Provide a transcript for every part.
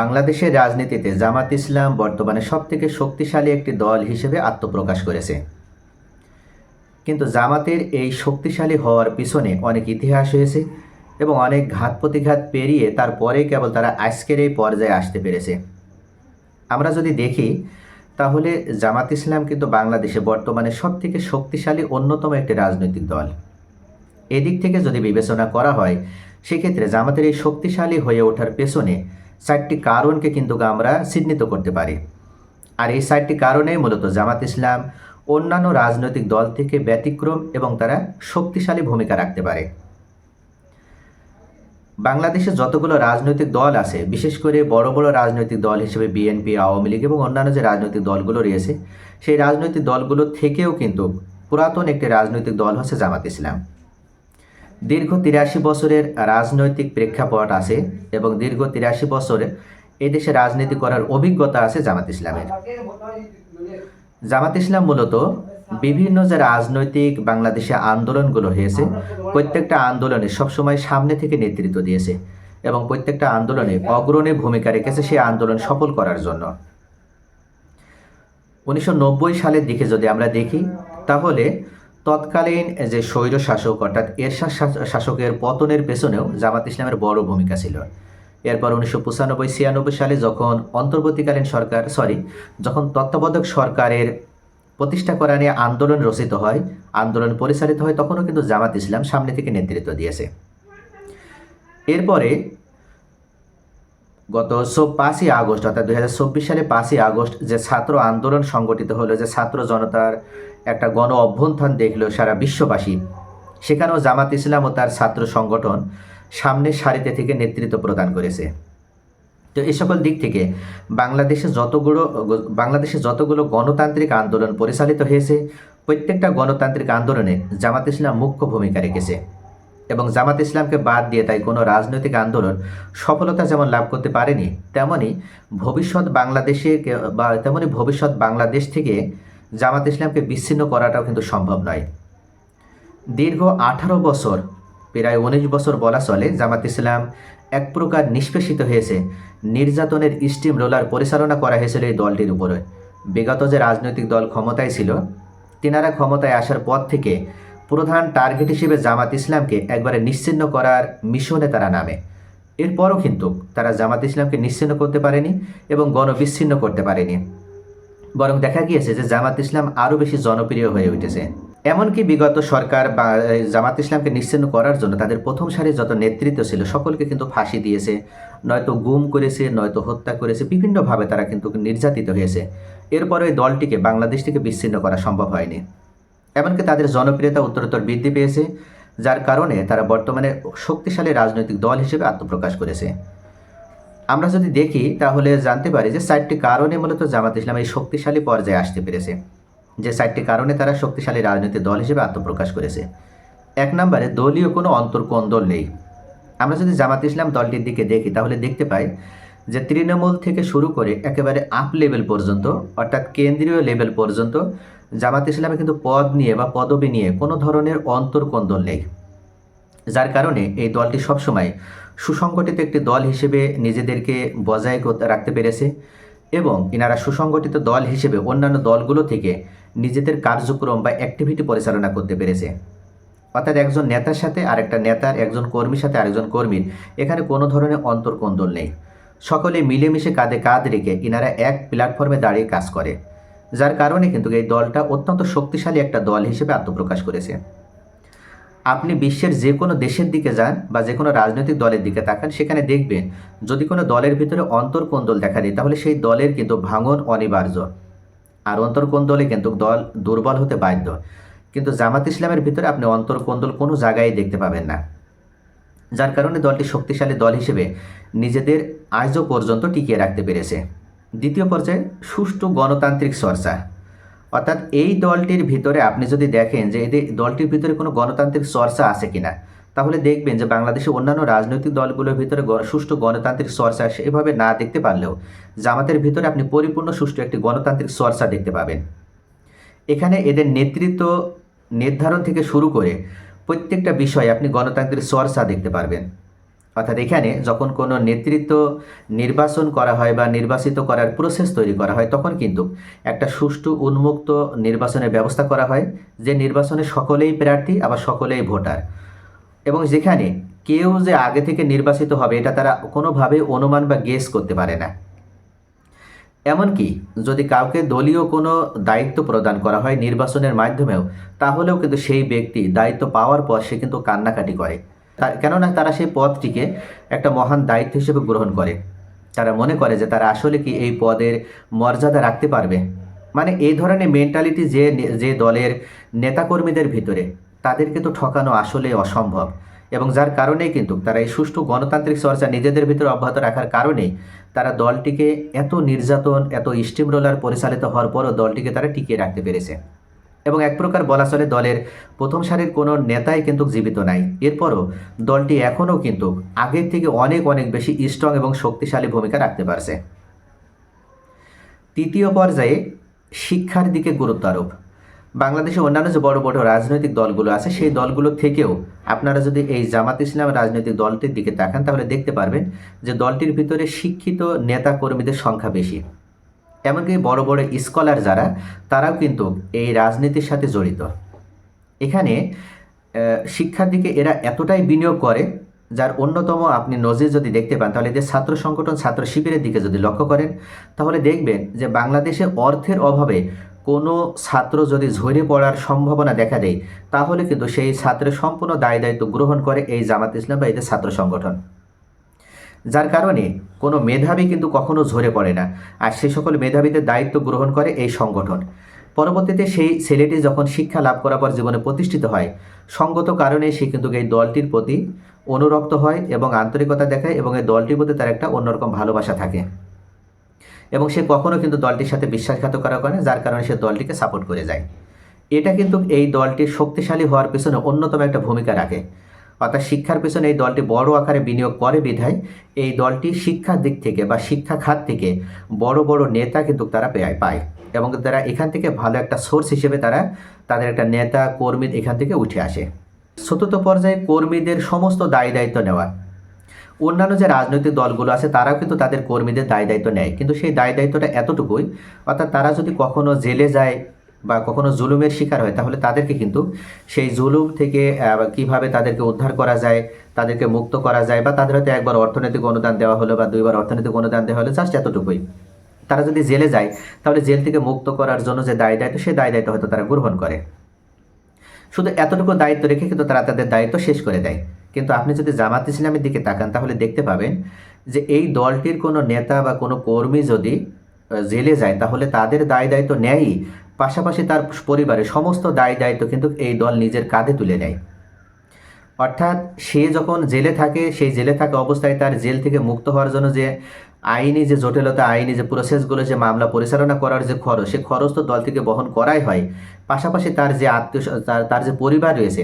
বাংলাদেশের রাজনীতিতে জামাত ইসলাম বর্তমানে সবথেকে শক্তিশালী একটি দল হিসেবে আত্মপ্রকাশ করেছে। কিন্তু জামাতের এই শক্তিশালী হওয়ার পিছনে অনেক ইতিহাস হয়েছে এবং অনেক ঘাত প্রতিঘাত পেরিয়ে তারপরে কেবল তারা আজকের এই পর্যায়ে আসতে পেরেছে। আমরা যদি দেখি, তাহলে জামাত ইসলাম কিন্তু বাংলাদেশে বর্তমানে সবথেকে শক্তিশালী অন্যতম একটি রাজনৈতিক দল। এদিক থেকে যদি বিবেচনা করা হয়, সেক্ষেত্রে জামাতের এই শক্তিশালী হয়ে ওঠার পেছনে চারটি কারণকে কিন্তু আমরা চিহ্নিত করতে পারি। আর এই চারটি কারণে মূলত জামাত ইসলাম, অন্যান্য রাজনৈতিক দল থেকে ব্যতিক্রম এবং তারা শক্তিশালী ভূমিকা রাখতে পারে। বাংলাদেশে যতগুলো রাজনৈতিক দল আছে, বিশেষ করে বড় বড় রাজনৈতিক দল হিসেবে বিএনপি আওয়ামী লীগ এবং অন্যান্য যে রাজনৈতিক দলগুলো রয়েছে, সেই রাজনৈতিক দলগুলো থেকেও কিন্তু পুরাতন একটি রাজনৈতিক দল হচ্ছে জামাত ইসলাম। দীর্ঘ তিরাশি বছরের রাজনৈতিক প্রেক্ষাপট আছে এবং দীর্ঘ তিরাশি বছরে এদেশে রাজনীতি করার অভিজ্ঞতা আছে জামাত ইসলামের। জামাত ইসলাম মূলত বিভিন্ন যে রাজনৈতিক বাংলাদেশে আন্দোলনগুলো হয়েছে, প্রত্যেকটা আন্দোলনে সবসময় সামনে থেকে নেতৃত্ব দিয়েছে এবং প্রত্যেকটা আন্দোলনে অগ্রণী ভূমিকা রেখেছে সেই আন্দোলন সফল করার জন্য। উনিশশো নব্বই সালের দিকে যদি আমরা দেখি, তাহলে তৎকালীন যে স্বৈর শাসক, অর্থাৎ এরশাদ শাস- শাসকের পতনের পেছনেও জামাত ইসলামের বড় ভূমিকা ছিল। এরপর উনিশশো পঁচানব্বই, ছিয়ানব্বই সালে যখন অন্তর্বর্তীকালীন সরকার সরি যখন তত্ত্বাবধায়ক সরকারের প্রতিষ্ঠা করা নিয়ে আন্দোলন রচিত হয়, আন্দোলন পরিচালিত হয়, তখনও কিন্তু জামাত ইসলাম সামনে থেকে নেতৃত্ব দিয়েছে। এরপরে গত পাঁচই আগস্ট, অর্থাৎ দুই সালে পাঁচই আগস্ট যে ছাত্র আন্দোলন সংগঠিত হলো, যে ছাত্র জনতার একটা গণ অভ্যন্থান দেখল সারা বিশ্ববাসী। সেখানেও জামাত ইসলাম ও তার ছাত্র সংগঠন সামনের সারিতে থেকে নেতৃত্ব প্রদান করেছে। তো এই সকল দিক থেকে বাংলাদেশে যতগুলো বাংলাদেশে যতগুলো গণতান্ত্রিক আন্দোলন পরিচালিত হয়েছে, প্রত্যেকটা গণতান্ত্রিক আন্দোলনে জামাত ইসলাম মুখ্য ভূমিকা রেখেছে। এবং জামাত ইসলামকে বাদ দিয়ে তাই কোনো রাজনৈতিক আন্দোলন সফলতা যেমন লাভ করতে পারেনি, তেমনি ভবিষ্যৎ বাংলাদেশে বা তেমনি ভবিষ্যৎ বাংলাদেশ থেকে জামাত ইসলামকে বিচ্ছিন্ন করাটাও কিন্তু সম্ভব নয়। দীর্ঘ আঠারো বছর, প্রায় উনিশ বছর বলা চলে, জামাত ইসলাম এক প্রকার নিষ্পেষিত হয়েছে। নির্যাতনের স্টিম রোলার পরিচালনা করা হয়েছিল এই দলটির উপরে। বিগত যে রাজনৈতিক দল ক্ষমতায় ছিল, তিনারা ক্ষমতায় আসার পর থেকে প্রধান টার্গেট হিসেবে জামাত ইসলামকে একবারে নিশ্চিহ্ন করার মিশনে তারা নামে। এরপরও কিন্তু তারা জামাত ইসলামকে নিশ্চিহ্ন করতে পারেনি এবং গণবিচ্ছিন্ন করতে পারেনি। বরং দেখা গিয়েছে যে জামাত ইসলাম আরও বেশি জনপ্রিয় হয়ে উঠেছে। এমনকি বিগত সরকার বা জামাত ইসলামকে নিশ্চিন্ন করার জন্য তাদের প্রথম সারির যত নেতৃত্ব ছিল সকলকে কিন্তু ফাঁসি দিয়েছে। নয়তো গুম করেছে, নয়তো হত্যা করেছে, বিভিন্নভাবে তারা কিন্তু নির্যাতিত হয়েছে। এরপরে ওই দলটিকে বাংলাদেশ থেকে বিচ্ছিন্ন করা সম্ভব হয়নি। এমনকি তাদের জনপ্রিয়তা উত্তরোত্তর বৃদ্ধি পেয়েছে, যার কারণে তারা বর্তমানে শক্তিশালী রাজনৈতিক দল হিসেবে আত্মপ্রকাশ করেছে। আমরা যদি দেখি, তাহলে জানতে পারি যে চারটি কারণে মূলত জামাত ইসলাম এই শক্তিশালী পর্যায়ে আসতে পেরেছে। যে চারটি কারণে তারা শক্তিশালী রাজনৈতিক দল হিসেবে আত্মপ্রকাশ করেছে। এক নম্বরে, দলীয় কোনো অন্তর্কোন্দল নেই। আমরা যদি জামাত ইসলাম দলটির দিকে দেখি, তাহলে দেখতে পাই যে তৃণমূল থেকে শুরু করে একেবারে আপ লেভেল পর্যন্ত, অর্থাৎ কেন্দ্রীয় লেভেল পর্যন্ত, জামাত ইসলামে কিন্তু পদ নিয়ে বা পদবি নিয়ে কোনো ধরনের অন্তর্কোন্দল নেই। যার কারণে এই দলটি সবসময় সুসংগঠিত একটি দল হিসেবে নিজেদেরকে বজায় করতে রাখতে পেরেছে এবং ইনারা সুসংগঠিত দল হিসেবে অন্যান্য দলগুলো থেকে নিজেদের কার্যক্রম বা অ্যাক্টিভিটি পরিচালনা করতে পেরেছে। অর্থাৎ একজন নেতার সাথে আরেকটা নেতার, একজন কর্মীর সাথে আরেকজন কর্মীর, এখানে কোনো ধরনের অন্তর্কোন্দল নেই। সকলে মিলেমিশে কাঁধে কাঁধ রেখে ইনারা এক প্ল্যাটফর্মে দাঁড়িয়ে কাজ করে। যার কারণে কিন্তু এই দলটা অত্যন্ত শক্তিশালী একটা দল হিসেবে আত্মপ্রকাশ করেছে। আপনি বিশ্বের যে কোনো দেশের দিকে যান বা যে কোনো রাজনৈতিক দলের দিকে তাকান, সেখানে দেখবেন যদি কোনো দলের ভিতরে অন্তর্কোন্দল দেখা দেয়, তাহলে সেই দলের কিন্তু ভাঙন অনিবার্য। আর অন্তর্কোন্দলে কিন্তু দল দুর্বল হতে বাধ্য। কিন্তু জামাত ইসলামের ভিতরে আপনি অন্তর্কোন্দল কোনো জায়গায় দেখতে পাবেন না। যার কারণে দলটি শক্তিশালী দল হিসেবে নিজেদের আজও পর্যন্ত টিকিয়ে রাখতে পেরেছে। দ্বিতীয় পর্যায়ে সুষ্ঠু গণতান্ত্রিক চর্চা। অর্থাৎ এই দলটির ভিতরে আপনি যদি দেখেন যে এদের দলটির ভিতরে কোনো গণতান্ত্রিক চর্চা আছে কিনা, তাহলে দেখবেন যে বাংলাদেশে অন্যান্য রাজনৈতিক দলগুলোর ভিতরে সুষ্ঠু গণতান্ত্রিক চর্চা সেভাবে না দেখতে পারলেও জামাতের ভিতরে আপনি পরিপূর্ণ সুষ্ঠু একটি গণতান্ত্রিক চর্চা দেখতে পাবেন। এখানে এদের নেতৃত্ব নির্ধারণ থেকে শুরু করে প্রত্যেকটা বিষয়ে আপনি গণতান্ত্রিক চর্চা দেখতে পারবেন। অর্থাৎ এখানে যখন কোনো নেতৃত্ব নির্বাচন করা হয় বা নির্বাচিত করার প্রসেস তৈরি করা হয়, তখন কিন্তু একটা সুষ্ঠু উন্মুক্ত নির্বাচনের ব্যবস্থা করা হয়, যে নির্বাচনে সকলেই প্রার্থী, আবার সকলেই ভোটার। এবং যেখানে কেউ যে আগে থেকে নির্বাচিত হবে, এটা তারা কোনোভাবে অনুমান বা গেস করতে পারে না। এমনকি যদি কাউকে দলীয় কোনো দায়িত্ব প্রদান করা হয় নির্বাচনের মাধ্যমেও, তাহলেও কিন্তু সেই ব্যক্তি দায়িত্ব পাওয়ার পর সে কিন্তু কান্নাকাটি করে। কেননা তারা সেই পদটিকে একটা মহান দায়িত্ব হিসেবে গ্রহণ করে। তারা মনে করে যে তারা আসলে কি এই পদের মর্যাদা রাখতে পারবে? মানে এই ধরনের মেন্টালিটি যে যে দলের নেতাকর্মীদের ভিতরে, তাদেরকে তো ঠকানো আসলে অসম্ভব। এবং যার কারণেই কিন্তু তারা এই সুষ্ঠু গণতান্ত্রিক চর্চা নিজেদের ভিতরে অব্যাহত রাখার কারণেই তারা দলটিকে এত নির্যাতন, এত স্টিম রোলার পরিচালিত হওয়ার পরও দলটিকে তারা টিকিয়ে রাখতে পেরেছে। এবং এক প্রকার বলা চলে দলের প্রথম সারির কোনো নেতাই কিন্তু জীবিত নাই। এরপরও দলটি এখনও কিন্তু আগের থেকে অনেক অনেক বেশি স্ট্রং এবং শক্তিশালী ভূমিকা রাখতে পারছে। তৃতীয় পর্যায়ে শিক্ষার দিকে গুরুত্ব আরোপ। বাংলাদেশে অন্যান্য যে বড় বড় রাজনৈতিক দলগুলো আছে, সেই দলগুলো থেকেও আপনারা যদি এই জামাত ইসলাম রাজনৈতিক দলটির দিকে তাকান, তাহলে দেখতে পারবেন যে দলটির ভিতরে শিক্ষিত নেতা কর্মীদের সংখ্যা বেশি। এমনকি বড় বড় স্কলার যারা, তারাও কিন্তু এই রাজনীতির সাথে জড়িত। এখানে শিক্ষার দিকে এরা এতটাই বিনিয়োগ করে, যার অন্যতম আপনি নজির যদি দেখতে পান, তাহলে এদের ছাত্র সংগঠন, ছাত্র শিবিরের দিকে যদি লক্ষ্য করেন, তাহলে দেখবেন যে বাংলাদেশে অর্থের অভাবে কোনো ছাত্র যদি ঝরে পড়ার সম্ভাবনা দেখা দেয়, তাহলে কিন্তু সেই ছাত্রের সম্পূর্ণ দায় দায়িত্ব গ্রহণ করে এই জামাত ইসলাম বা এদের ছাত্র সংগঠন। যার কারণে কোনো মেধাবী কিন্তু কখনো ঝরে পড়ে না। আর সে সকল মেধাবীদের দায়িত্ব গ্রহণ করে এই সংগঠন। পরবর্তীতে সেই ছেলেটি যখন শিক্ষা লাভ করার পর জীবনে প্রতিষ্ঠিত হয়, সঙ্গত কারণে সে কিন্তু এই দলটির প্রতি অনুরক্ত হয় এবং আন্তরিকতা দেখায় এবং এই দলটির প্রতি তার একটা অন্যরকম ভালোবাসা থাকে। এবং সে কখনো কিন্তু দলটির সাথে বিশ্বাসঘাতকতা করে না, যার কারণে সে দলটিকে সাপোর্ট করে যায়। এটা কিন্তু এই দলটির শক্তিশালী হওয়ার পেছনে অন্যতম একটা ভূমিকা রাখে। অর্থাৎ শিক্ষার পেছনে এই দলটি বড় আকারে বিনিয়োগ করে বিধায় এই দলটি শিক্ষার দিক থেকে বা শিক্ষা খাত থেকে বড় বড় নেতা কিন্তু তারা পেয়ে পায় এবং তারা এখান থেকে ভালো একটা সোর্স হিসেবে তারা তাদের একটা নেতা, কর্মী এখান থেকে উঠে আসে। চতুর্থ পর্যায়ে কর্মীদের সমস্ত দায় দায়িত্ব নেওয়া। অন্যান্য যে রাজনৈতিক দলগুলো আছে তারাও কিন্তু তাদের কর্মীদের দায় দায়িত্ব নেয়। কিন্তু সেই দায় দায়িত্বটা এতটুকুই, অর্থাৎ তারা যদি কখনো জেলে যায় বা কখনো জুলুমের শিকার হয়, তাহলে তাদেরকে কিন্তু সেই জুলুম থেকে কীভাবে তাদেরকে উদ্ধার করা যায়, তাদেরকে মুক্ত করা যায় বা তাদের হয়তো একবার অর্থনৈতিক অনুদান দেওয়া হলো বা দুইবার অর্থনৈতিক অনুদান দেওয়া হলো জাস্ট এতটুকুই। তারা যদি জেলে যায়, তাহলে জেল থেকে মুক্ত করার জন্য যে দায় দায়িত্ব সেই দায় দায়িত্ব হয়তো তারা গ্রহণ করে। শুধু এতটুকু দায়িত্ব রেখে কিন্তু তারা তাদের দায়িত্ব শেষ করে দেয়। কিন্তু আপনি যদি জামাত ইসলামের দিকে তাকান, তাহলে দেখতে পাবেন যে এই দলটির কোনো নেতা বা কোনো কর্মী যদি জেলে যায়, তাহলে তাদের দায় দায়িত্ব নেয়ই। পাশাপাশি তার পরিবারের সমস্ত দায় দায়িত্ব কিন্তু এই দল নিজের কাঁধে তুলে নেয়। অর্থাৎ সে যখন জেলে থাকে, সেই জেলে থাকা অবস্থায় তার জেল থেকে মুক্ত হওয়ার জন্য যে আইনি যে জটিলতা, আইনি যে প্রসেসগুলো যে মামলা পরিচালনা করার যে খরচ, সে খরচ তো দল থেকে বহন করাই হয়। পাশাপাশি তার যে আত্মীয় তার যে পরিবার রয়েছে,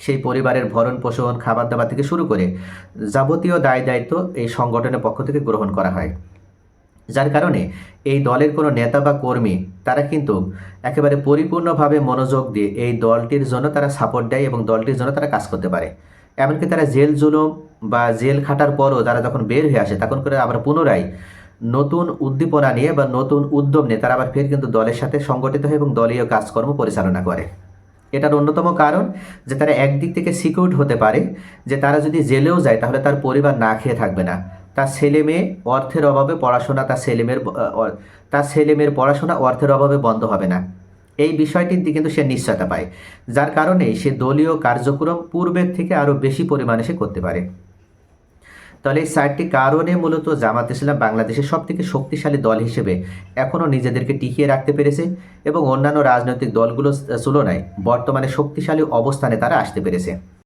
সেই পরিবারের ভরণ পোষণ খাবার দাবার থেকে শুরু করে যাবতীয় দায় দায়িত্ব এই সংগঠনের পক্ষ থেকে গ্রহণ করা হয়। যার কারণে এই দলের কোনো নেতা বা কর্মী, তারা কিন্তু একেবারে পরিপূর্ণভাবে মনোযোগ দিয়ে এই দলটির জন্য তারা সাপোর্ট দেয় এবং দলটির জন্য তারা কাজ করতে পারে। এমনকি তারা জেল জুলুম বা জেল খাটার পরও তারা যখন বের হয়ে আসে, তখন করে আবার পুনরায় নতুন উদ্দীপনা নিয়ে বা নতুন উদ্যম নিয়ে তারা আবার ফের কিন্তু দলের সাথে সংগঠিত হয় এবং দলীয় কাজকর্ম পরিচালনা করে। এটার অন্যতম কারণ যে তারা একদিক থেকে সিকিউরড হতে পারে, যে তারা যদি জেলেও যায় তাহলে তার পরিবার না খেয়ে থাকবে না। তার ছেলে মেয়ে অর্থের অভাবে পড়াশোনা, তার ছেলেমেয়ের তার ছেলে মেয়ের পড়াশোনা অর্থের অভাবে বন্ধ হবে না। এই বিষয়টির দিকে কিন্তু সে নিশ্চয়তা পায়। যার কারণে সে দলীয় কার্যক্রম পূর্বের থেকে আরও বেশি পরিমাণে সে করতে পারে। তাহলে এই চারটি কারণে মূলত জামাত ইসলাম বাংলাদেশের সবথেকে শক্তিশালী দল হিসেবে এখনও নিজেদেরকে টিকিয়ে রাখতে পেরেছে এবং অন্যান্য রাজনৈতিক দলগুলোর তুলনায় বর্তমানে শক্তিশালী অবস্থানে তারা আসতে পেরেছে।